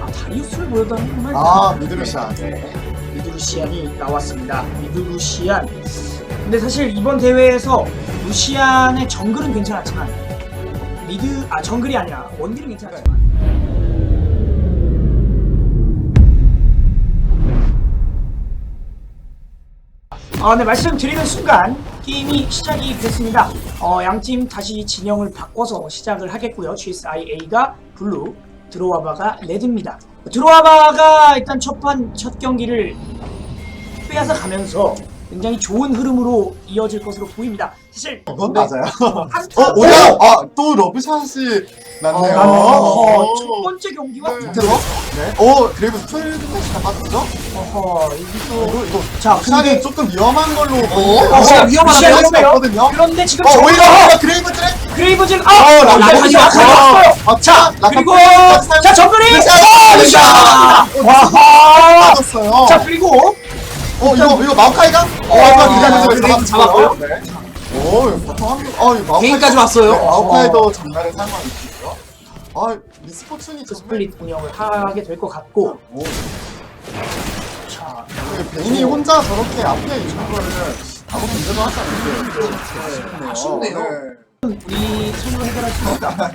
아, 다리우스를 보여다는구나. 아 미드루시아 네. 미드루시안이 나왔습니다. 미드루시안. 근데 사실 이번 대회에서 루시안의 정글은 괜찮았지만 미드 아 정글이 아니라 원딜은 괜찮았지만 아, 네, 말씀드리는 순간 게임이 시작이 됐습니다. 어, 양팀 다시 진영을 바꿔서 시작을 하겠고요. GSIA가 블루, 드로와바가 레드입니다. 드로와바가 일단 첫판 첫 경기를 빼앗아 가면서 굉장히 좋은 흐름으로 이어질 것으로 보입니다. 사실 네, 맞아요. 한타 어 오야 아 또 러브샷이 났네요. 어, 오. 첫 번째 경기와 네. 밑에서 네. 어 그레이브 트레이드까지 다 빠졌죠? 어허, 이거 이거 이거 자, 근데 조금 위험한 걸로 어, 보이는데 위험하다고요? 옵션이 위험해요? 없거든요. 그런데 지금 어 저- 오히려 그레이브 트레 그레이브즈 어, 아, 라칸이 라칸이 왔어요. 아, 자, 그리고 자 정글이! 어, 루시아! 와하! 빠졌어요. 자 그리고 어 이거 이거 마오카이가 어 아, 마오카이 기다려서 그레이브 잡았고요. 잡았고요. 네. 오 보통 한 어, 이거 마오카이 개인까지 왔어요. 네, 마오카이도 전날에 사용하고 있고요. 아 미스포츠니 정말 스플릿 운영을 하게 될 것 같고 오, 자그 베인이 혼자 저렇게 앞에 있는 거를 아무 문제도 하지 않는데 아쉽네요. 우리 손으로 해결할 수 없다.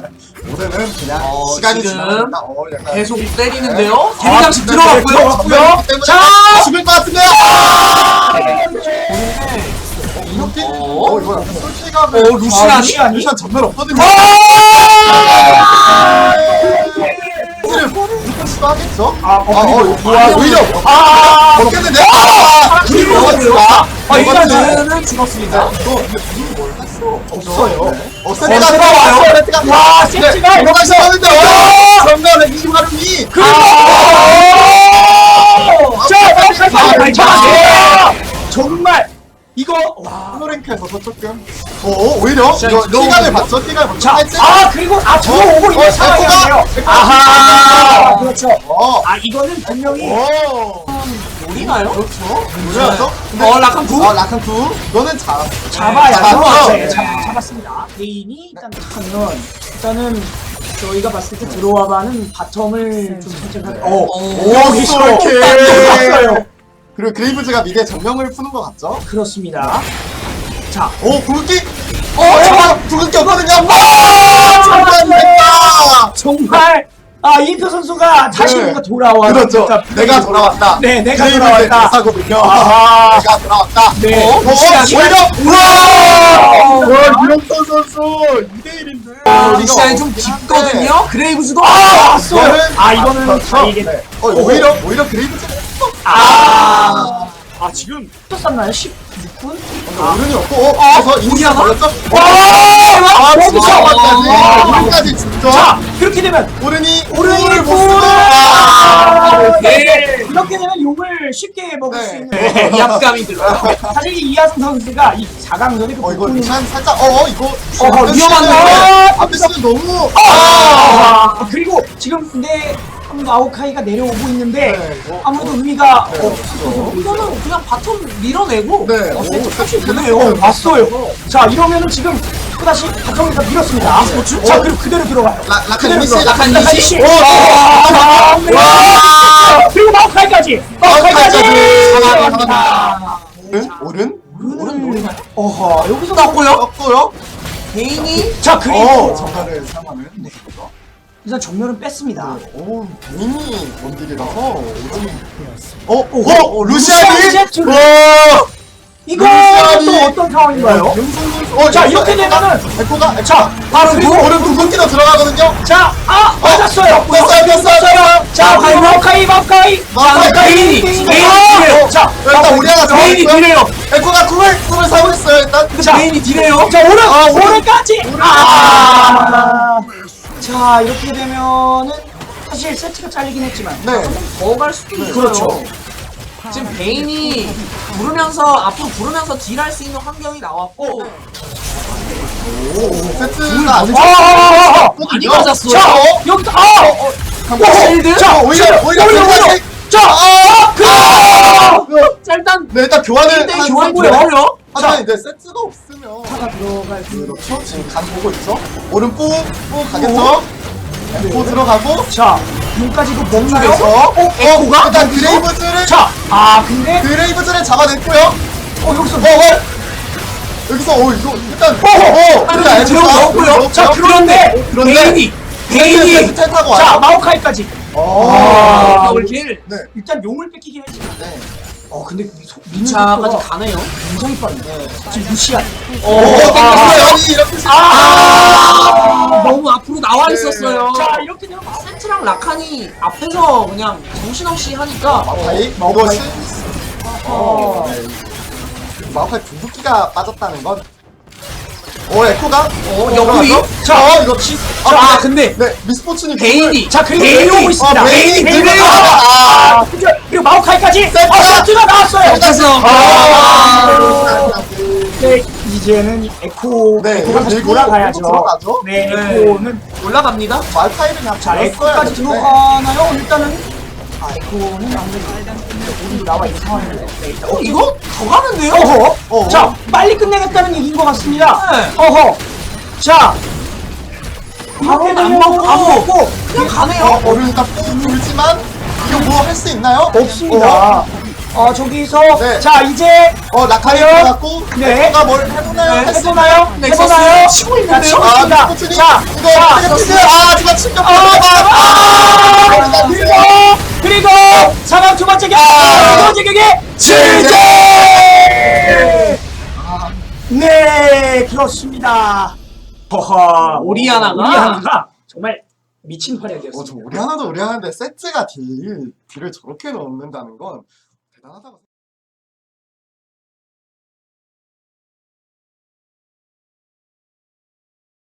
올해는 그냥 어, 시간이 지금 지나니까 어 약간 계속 때리는데요. 아, 대장식 네, 들어갔고요. 들어갔고요. 때문에 자! 죽을 것 같은데요. 이렇게 어? 어 이거 솔직하고 어, 루시안이? 아? 루시안 전멸 없거든요. 사실은 리퍼치도 하겠죠? 아, 어, 아, 어, 와, 오히려 아, 먹겠는데? 아, 그리고. 아, 이거는 죽었습니다. 또 없어요. 어, 어, 세트가 들어와요. 세트가 와, 세트가 네, 이렇게 하는데 어! 정답은 이하루이. 자, 아, 발전하세요. 정말 이거 와. 플로랭크에서도 조금 어, 오히려 자, 이거 오히려? 봤죠? 티가를 봤죠? 자? 아 그리고 아 들어오고 어, 있는 상황이었네요. 에코가? 아하, 그렇죠. 어. 아 이거는 분명히 오. 우리나요? 그렇죠. 뭐였어? 어, 라칸 구? 아, 라칸 9. 이거는 잡. 잡아야죠. 잡았죠? 네, 잡, 잡았습니다. 개인이 일단 타면 일단은 저희가 봤을 때 들어와봐는 바텀을 좀 선택하게. 어, 오, 여기서 이렇게. 왔어요. 그리고 그레이브즈가 미드에 정명을 푸는 것 같죠? 그렇습니다. 자, 오, 굵기! 어, 잠깐! 굵기 없거든요! 아! 장난이다! 정말 아 이표 선수가 다시 네. 뭔가 돌아와. 그렇죠. 내가 돌아왔다. 네, 내가 그레이브즈의 돌아왔다. 대사거든요. 아하. 내가 돌아왔다. 네. 어, 루시안이? 오히려! 우와! 와, 유영선 선수 2대 1인데. 어, 루시안이 좀 깊거든요. 그레이브즈도 아, 왔어요. 이거는- 아, 이거는 그렇죠. 다행이겠네. 네. 어, 오히려, 오히려 그레이브즈. 아, 아 지금 또 쌌나요? 16분? 아, 오른이 없고, 어, 그래서 인기가 오리아나? 걸렸죠? 와! 아, 여기서! 진짜까지 와. 오른까지 진짜. 자, 그렇게 되면 오른이, 오른이 못 골! 쓰고. 아, 네. 이렇게 되면 욕을 쉽게 먹을 네. 수 있는 위압감이 들어요. 사실 이 이하승 선수가 이 4강전에 그 어, 이거 루시안 살짝, 어, 어, 이거. 어, 위험한데? 쓰는- 앞에 쓰는 너무. 아, 그리고 지금 근데 아오카이가 내려오고 있는데 네, 뭐, 아무래도 의미가 네, 없어서 이거는 그냥 바텀 밀어내고 네, 어, 오, 세트 사실 되네요. 왔어요. 자, 이러면은 지금 또다시 바텀에서 밀었습니다. 자, 그리고 그대로 들어가요. 라- 라칸 들어가요. 라칸. 오, 아, 네. 와! 그리고 마오카이까지. 마오카이까지. 마오카이까지. 들어갑니다. 오른? 오른? 오른은 어허 여기서 떴고요. 떴고요. 개인이 자 그리고 어, 정가를 사용하는 모습이죠. 일단 정면은 뺐습니다. 오, 본인이 원딜이라서 오른이. 어, 어, 루시안이 어, 루시안이? 와! 이거 루시안이- 또 어떤 상황인가요? 어, 자, 이렇게 되면은- 에코가. 자, 바로 그리고 오른 둥근기도 들어가거든요. 자, 아 맞았어요. 뺐어요, 뺐어요, 뺐어요. 자, 개인이. 개인이 아, 딜해요. 자, 일단 우리가 개인이 잡았고요. 딜해요. 에코가 궁을, 궁을 사고 있어요, 일단. 자, 개인이 딜해요. 자 오른 아, 오른. 오른까지. 아. 자 이렇게 되면은 사실 세트가 잘리긴 했지만 네. 더 갈 수도 있어요. 그렇죠. 지금 베인이 부르면서 앞으로 부르면서 딜할 수 있는 환경이 나왔고 오, 세트가 아직. 아, 아, 아, 아. 많이 맞았어요. 자, 어, 여기서 아, 어, 어. 강박 실드? 자, 오히려, 오히려, 오히려, 오히려. 오히려. 자, 아, 그, 아! 자 일단 네, 일단 교환을. 1대 한 교환고요. 하지만 이제 세트가 없으면. 차가 들어갈 그 그렇죠. 지금 간 보고 있죠. 오른 뿌, 뿌 가겠죠. 에코 들어가고 자, 눈까지도 먹나요? 그래서 어, 에코가? 일단 여기서? 드레이브즈를 자, 아, 근데, 드레이브즈를 잡아냈고요. 어, 여기서 어, 어. 여기서 어 이거 일단 어, 어, 일단 아, 에코가 들어오고요. 자, 그런데, 그런데 베인이, 베인이, 탈 타고 자, 와요. 마오카이까지. 어. 아, 더블킬. 네. 일단 용을 뺏기긴 했지만. 네. 어, 근데 자까지 속도가 가네요. 굉장히 빠른데. 지금 루시안. 오, 땡겼어요. 아니 이렇게 아, 너무 앞으로 나와 네. 있었어요. 자, 이렇게 되면 마오 세트랑 라칸이 앞에서 그냥 정신없이 하니까 마오카이 마오카이. 이것이 어. 네. 마오카이 궁극기가 빠졌다는 건. 오 에코가 어 옆구리? 자 어, 이거 치. 아, 근데 네 미스포츠님 베인이 자, 그리고 베인이! 베인이 오고 있습니다. 아, 베인이 베인이 들어가. 아, 아. 그죠? 그리고 마오카이까지. 세트! 어, 세트가 나왔어요. 그래서 아. 네, 이제는 에코, 네, 에코가 다시 밀고 돌아가야죠. 들어가죠. 네, 네. 에코는 올라갑니다. 말파이를 그냥 자, 에코까지 되는데. 들어가나요? 일단은 아, 에코는 아무래도 오른도 나와 있는 상황인데. 네, 어, 이거 더 가는데요? 어허. 어허. 자, 빨리 끝내겠다는 얘기인 것 같습니다. 네. 어허. 자, 바로 안 먹고 안 먹고 그냥 가네요. 어, 얼음 닦고 울지만 이거 뭐 할 수 있나요? 없습니다. 어, 저기서 네. 자 이제 어, 라카이 과연? 들어갔고 네. 에코가 뭘 해보나요? 네, 할수 해보나요? 네, 해보나요? 치고 자, 있는데요? 치고 아, 있습니다. 미스포츠님 자, 이거 자, 테레피스 아, 하지만 충격 아, 아, 아, 그리고 그리고 경기 아. 두 번째 경기 실제! 네 그렇습니다. 허허 오리아나가? 오리아나가 정말 미친 활약이었습니다. 어, 저 우리 하나도 우리 하나인데 세트가 딜, 딜을 저렇게 넣는다는 건 대단하다고.